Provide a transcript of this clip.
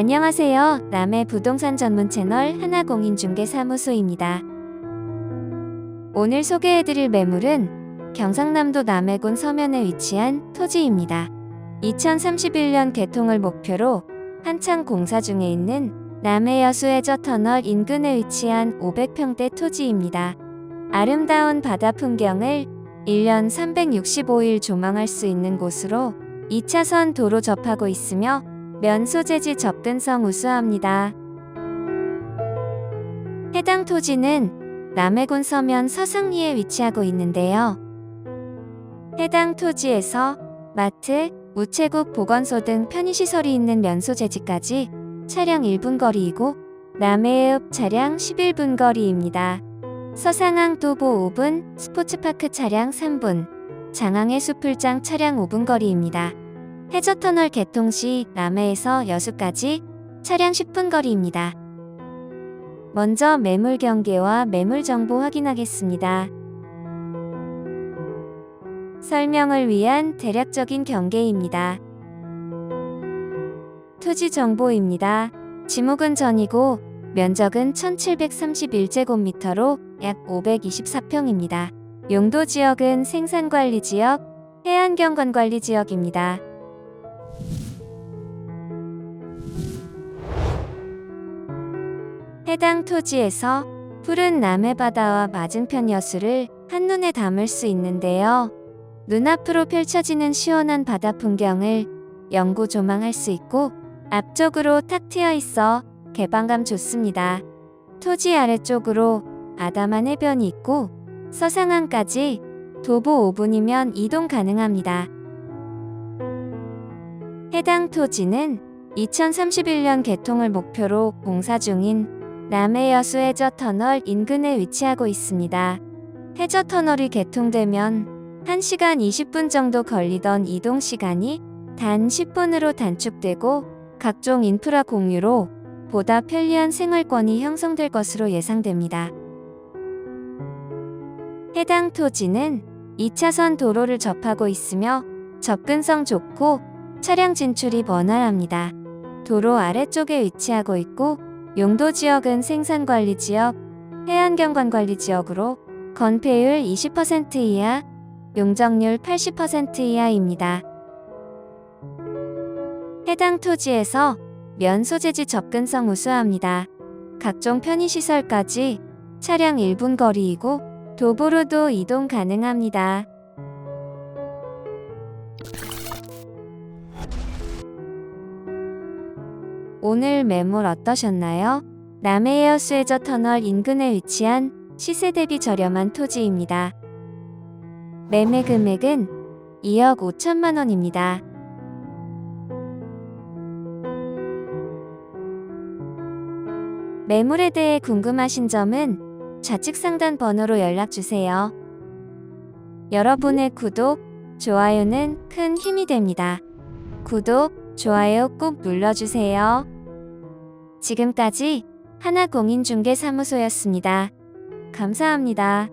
안녕하세요. 남해 부동산 전문 채널 하나공인중개사무소입니다. 오늘 소개해드릴 매물은 경상남도 남해군 서면에 위치한 토지입니다. 2031년 개통을 목표로 한창 공사 중에 있는 남해여수 해저 터널 인근에 위치한 500평대 토지입니다. 아름다운 바다 풍경을 1년 365일 조망할 수 있는 곳으로 2차선 도로 접하고 있으며 면 소재지 접근성 우수합니다. 해당 토지는 남해군 서면 서상리에 위치하고 있는데요. 해당 토지에서 마트, 우체국 보건소 등 편의시설이 있는 면소재지까지 차량 1분 거리이고 남해읍 차량 11분 거리입니다. 서상항 도보 5분, 스포츠파크 차량 3분, 장항해 수풀장 차량 5분 거리입니다. 해저터널 개통 시 남해에서 여수까지 차량 10분 거리입니다. 먼저 매물 경계와 매물 정보 확인하겠습니다. 설명을 위한 대략적인 경계입니다. 토지 정보입니다. 지목은 전이고 면적은 1731제곱미터로 약 524평입니다. 용도 지역은 생산관리 지역, 해안경관관리 지역입니다. 해당 토지에서 푸른 남해바다와 맞은편 여수를 한눈에 담을 수 있는데요. 눈앞으로 펼쳐지는 시원한 바다 풍경을 영구 조망할 수 있고 앞쪽으로 탁 트여 있어 개방감 좋습니다. 토지 아래쪽으로 아담한 해변이 있고 서상항까지 도보 5분이면 이동 가능합니다. 해당 토지는 2031년 개통을 목표로 공사 중인 남해여수 해저터널 인근에 위치하고 있습니다. 해저터널이 개통되면 1시간 20분 정도 걸리던 이동 시간이 단 10분으로 단축되고 각종 인프라 공유로 보다 편리한 생활권이 형성될 것으로 예상됩니다. 해당 토지는 2차선 도로를 접하고 있으며 접근성 좋고 차량 진출이 원활합니다. 도로 아래쪽에 위치하고 있고 용도 지역은 생산 관리 지역, 해안경관 관리 지역으로 건폐율 20% 이하, 용적률 80% 이하입니다. 해당 토지에서 면 소재지 접근성 우수합니다. 각종 편의시설까지 차량 1분 거리이고 도보로도 이동 가능합니다. 오늘 매물 어떠셨나요? 남해에어스 해저 터널 인근에 위치한 시세 대비 저렴한 토지입니다. 매매 금액은 2억 5천만 원입니다. 매물에 대해 궁금하신 점은 좌측 상단 번호로 연락 주세요. 여러분의 구독, 좋아요는 큰 힘이 됩니다. 구독, 좋아요 꼭 눌러주세요. 지금까지 하나공인중개사무소였습니다. 감사합니다.